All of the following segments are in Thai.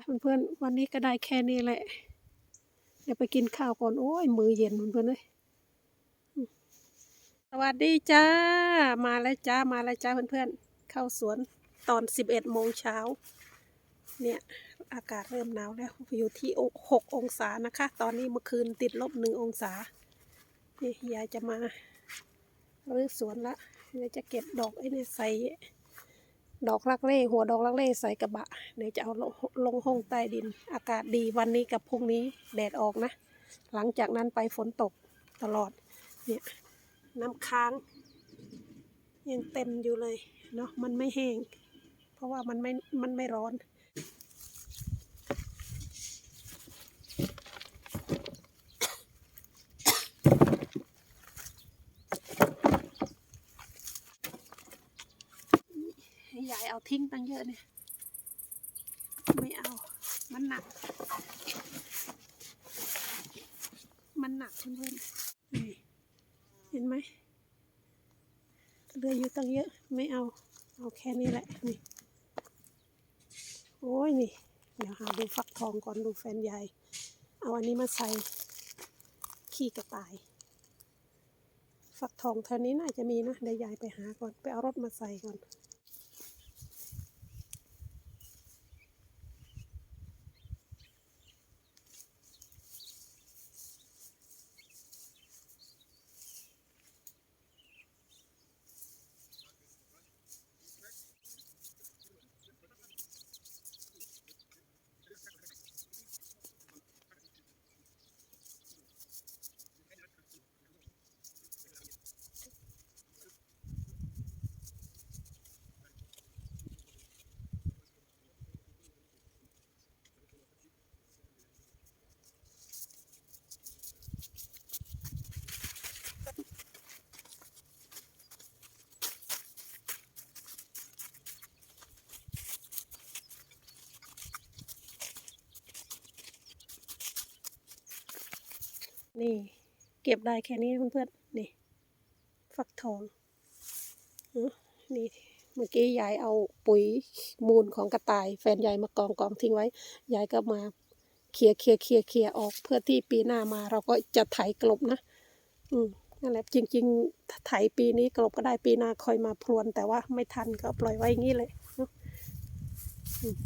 เพื่อนๆวันนี้ก็ได้แค่นี้แหละ เดี๋ยวไปกินข้าวก่อน โอ้ย มือเย็นเพื่อนๆเลยสวัสดีจ้า มาแล้วจ้า มาแล้วจ้าเพื่อนๆ เข้าสวนตอนสิบเอ็ดโมงเช้า เนี่ย อากาศเริ่มหนาวแล้ว อยู่ที่หกองศานะคะ ตอนนี้เมื่อคืนติดลบหนึ่งองศา นี่ยายจะมารื้อสวนละเดี๋ยวจะเก็บดอกไอ้เนี่ยใส่ ดอกรักเล่หัวดอกรักเล่ใส่กระบะ เดี๋ยวจะเอาลงลงห้องใต้ดิน อากาศดีวันนี้กับพรุ่งนี้แดดออกนะ หลังจากนั้นไปฝนตกตลอด เนี่ยน้ำค้าง ยังเต็มอยู่เลยเนาะมันไม่แห้ง เพราะว่ามันไม่มันไม่ร้อน ยายเอาทิ้งตั้งเยอะเนี่ย ไม่เอา มันหนัก มันหนักเพื่อนๆนี่เห็นไหมเหลืออยู่ตั้งเยอะ ไม่เอา เอาแค่นี้แหละ นี่ โอ้ยนี่ เดี๋ยวหาดูฟักทองก่อนดูแฟนยาย เอาอันนี้มาใส่ขี้กระต่าย ฟักทองแถวนี้น่าจะมีนะ เดี๋ยวยายไปหาก่อน ไปเอารถมาใส่ก่อน นี่ เก็บได้แค่นี้เพื่อนๆนี่ ฟักทองเนอะนี่เมื่อกี้ยายเอาปุ๋ยมูลของกระต่าย แฟนยายมากองกองทิ้งไว้ ยายก็มาเคลียร์เคลียร์เคลียร์เคลียร์ออกเพื่อที่ปีหน้ามา เราก็จะไถกลบนะ อืมนั่นแหละจริง ๆ ไถปีนี้กลบก็ได้ปีหน้าคอยมาพรวน แต่ว่าไม่ทันก็ปล่อยไว้อย่างนี้เลยเนอะอืม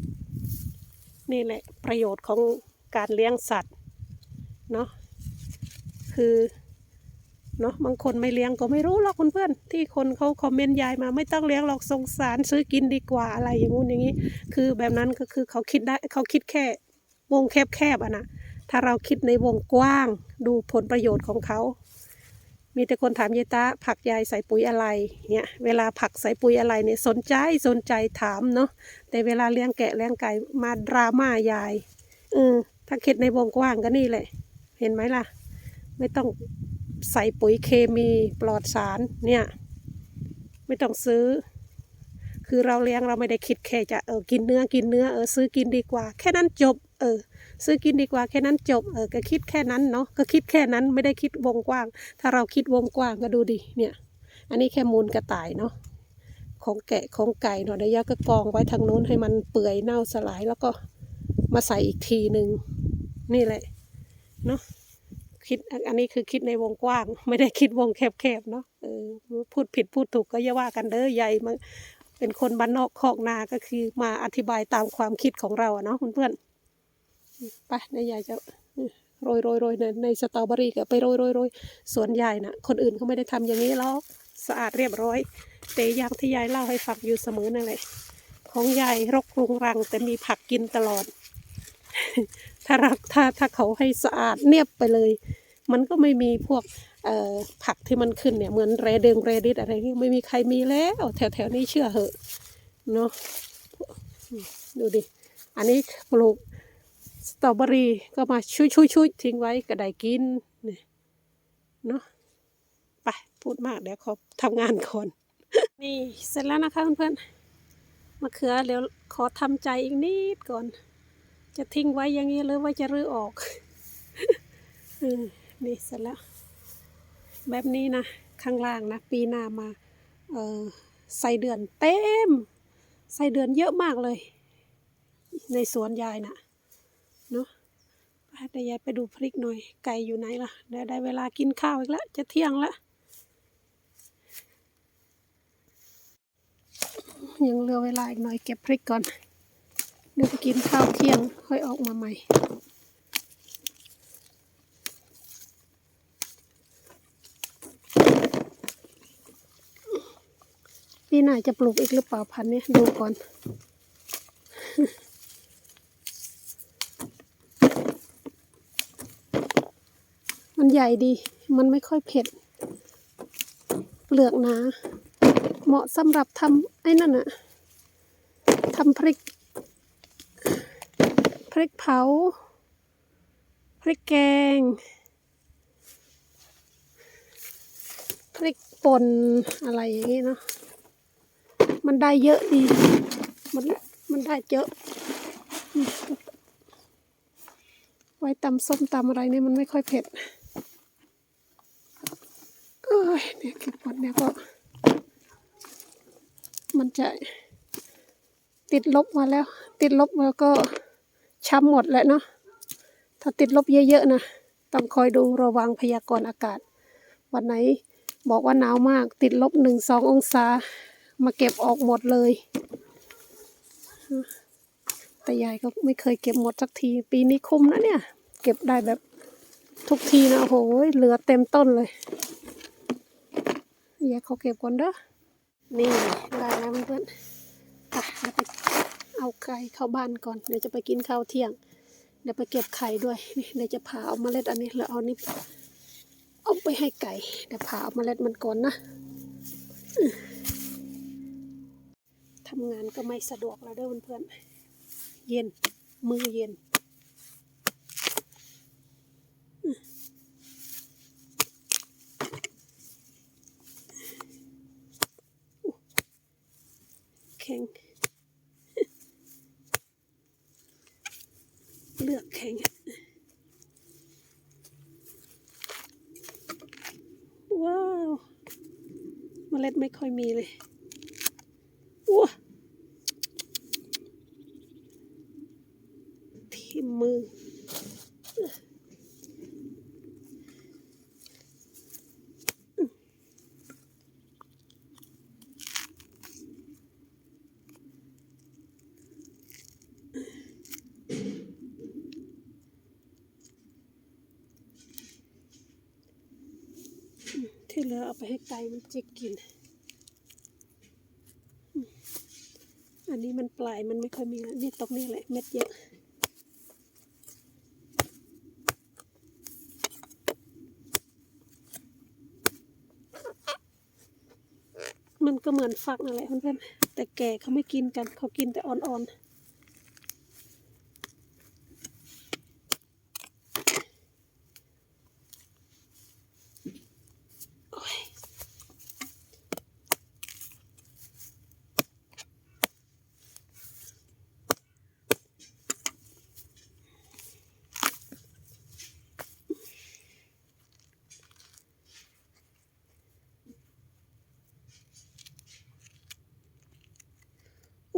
นี่แหละประโยชน์ของการเลี้ยงสัตว์เนาะ คือเนาะบางคนไม่เลี้ยงก็ไม่รู้หรอกเพื่อนๆที่คนเขาคอมเมนต์ยายมาไม่ต้องเลี้ยงหรอกสงสารซื้อกินดีกว่าอะไรอย่างงู้นอย่างนี้ คือแบบนั้นก็คือเขาคิดได้เขาคิดแค่วงแคบๆอะนะถ้าเราคิดในวงกว้างดูผลประโยชน์ของเขา มีแต่คนถามยายตาผักยายใส่ปุ๋ยอะไรเนี่ยเวลาผักใส่ปุ๋ยอะไรเนี่ยสนใจสนใจถามเนาะแต่เวลาเลี้ยงแกะเลี้ยงไก่มาดราม่ายายเออถ้าคิดในวงกว้างก็นี่แหละ เห็นไหมล่ะ ไม่ต้องใส่ปุ๋ยเคมีปลอดสารเนี่ย ไม่ต้องซื้อ คือเราเลี้ยงเราไม่ได้คิดแค่จะเออกินเนื้อกินเนื้อเออซื้อกินดีกว่า แค่นั้นจบ เออ ซื้อกินดีกว่าแค่นั้นจบเออก็คิดแค่นั้นเนาะก็คิดแค่นั้นไม่ได้คิดวงกว้าง ถ้าเราคิดวงกว้างก็ดูดิเนี่ย อันนี้แค่มูลกระต่ายเนาะของแกะของไก่เนาะเดี๋ยวยาก็กองไว้ทางนู้นให้มันเปื่อยเน่าสลายแล้วก็มาใส่อีกทีหนึ่งนี่แหละเนาะ คิดอันนี้คือคิดในวงกว้าง ไม่ได้คิดวงแคบๆเนาะเออพูดผิดพูดถูกก็อย่าว่ากันเด้อใหญ่มาเป็นคนบ้านนอกคอกนาก็คือมาอธิบายตามความคิดของเราอะเนาะเพื่อนๆไปนายใหญ่จะโรยโรยโรยในในสตรอเบอรี่ก็ไปโรยโรยโรยสวนยายนะคนอื่นเขาไม่ได้ทำอย่างนี้หรอกสะอาดเรียบร้อยแต่อย่างที่ยายเล่าให้ฟังอยู่เสมอนั่นแหละของยายรกรุงรัง แต่มีผักกินตลอด ถ้ารักถ้าถ้าเขาให้สะอาดเนียบไปเลย มันก็ไม่มีพวกผักที่มันขึ้นเนี่ยเหมือนเรเดงเรดิตอะไรเงี้ยไม่มีใครมีแล้ว แถวแถวนี้เชื่อเหอะเนาะดูดิ อันนี้ปลูกสตรอเบอรี่ก็มาชุยชุยชุยทิ้งไว้ก็ได้กินเนี่ยเนาะไปพูดมากเดี๋ยวขอทำงานก่อนนี่เสร็จแล้วนะคะเพื่อนๆมะเขือเดี๋ยวขอทำใจอีกนิดก่อน จะทิ้งไว้อย่างนี้หรือว่าจะรื้อออก อืม นี่เสร็จแล้ว แบบนี้นะ ข้างล่างนะ ปีหน้ามาเออใส่เดือนเต็มใส่เดือนเยอะมากเลย ในสวนยายน่ะเนาะแต่ยายไปดูพริกหน่อย ไก่อยู่ไหนล่ะเดี๋ยวได้เวลากินข้าวอีกแล้ว จะเที่ยงแล้ว ยังเหลือเวลาอีกหน่อยเก็บพริกก่อน เดี๋ยวไปกินข้าวเที่ยงค่อยออกมาใหม่ ปีหน้าจะปลูกอีกหรือเปล่าพันนี่ยดูก่อน มันใหญ่ดี มันไม่ค่อยเผ็ด เปลือกหนา เหมาะสำหรับทำไอ้นั่นอะทำพริก พริกเผา พริกแกง พริกป่นอะไรอย่างนี้เนาะ มันได้เยอะดี มันมันได้เยอะ ไว้ตำส้มตำอะไรเนี่ยมันไม่ค่อยเผ็ดเอ้ยเนี่ยเก็บหมดเนี่ยก็ มันจะติดลบมาแล้ว ติดลบแล้วก็ช้ำหมดแหละเนาะถ้าติดลบเยอะๆนะต้องคอยดูระวังพยากรณ์อากาศ วันไหนบอกว่าหนาวมากติดลบหนึ่งสององศา มาเก็บออกหมดเลย แต่ยายก็ไม่เคยเก็บหมดสักที ปีนี้คุ้มนะเนี่ย เก็บได้แบบทุกทีนะโอ้โหเหลือเต็มต้นเลยยายเขาเก็บก่อนเด้อนี่ได้แล้วเพื่อนๆอะเดี๋ยวไปเอาไก่เข้าบ้านก่อนเดี๋ยวจะไปกินข้าวเที่ยง เดี๋ยวไปเก็บไข่ด้วยนี่เดี๋ยวจะผ่าเอาเมล็ดอันนี้แล้วเอานี่เอาไปให้ไก่เดี๋ยวผ่าเอาเมล็ดมันก่อนนะำงานก็ไม่สะดวกแล้วเด้อเพื่อนๆ เย็น มือเย็น แข็ง เลือกแข็งว้าว เมล็ดไม่ค่อยมีเลยว้าที่ มือ ที่เหลือเอาไปให้ไก่มันจิกกิน อันนี้มันปลายมันไม่ค่อยมีแล้วนี่ตรงนี้แหละเม็ดเยอะ มันก็เหมือนฟักนั่นแหละเพื่อนๆแต่แก่เขาไม่กินกันเขากินแต่อ่อนๆ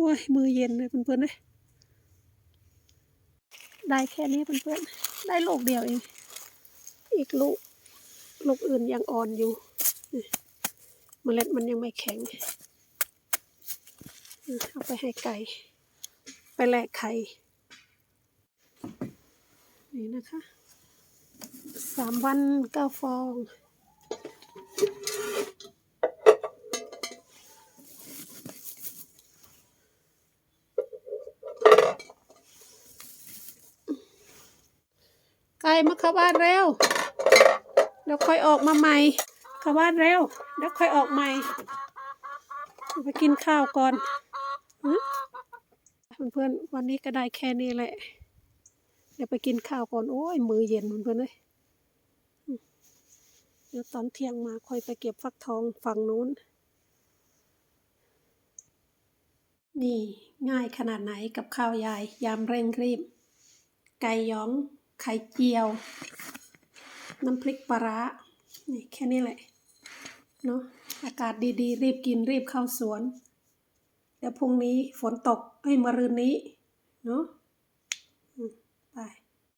อ้ยมือเย็นเลยเพื่อนๆเลยได้แค่นี้เพื่อนๆได้ลูกเดียวเอง อีกลูกลูกอื่นยังอ่อนอยู่เมล็ดมันยังไม่แข็งเอาไปให้ไก่ไปแลกไข่นี่นะคะสามวันเก้าฟอง มาเข้าบ้านเร็วเดี๋ยวค่อยออกมาใหม่เข้าบ้านเร็วเดี๋ยวค่อยออกใหม่ไปกินข้าวก่อนเพื่อนๆวันนี้ก็ได้แค่นี้แหละ เดี๋ยวไปกินข้าวก่อน โอ้ย มือเย็นเพื่อนๆเลยเดี๋ยวตอนเที่ยงมาค่อยไปเก็บฟักทองฝั่งนู้น นี่ง่ายขนาดไหนกับข้าวยาย ยามเร่งรีบ ไก่หยอง ไข่เจียว น้ำพริกปลาร้านี่แค่นี้แหละ เนาะอากาศดีๆ รีบกินรีบเข้าสวน เดี๋ยวพรุ่งนี้ฝนตกเอ้ยมะรืนนี้ เนาะ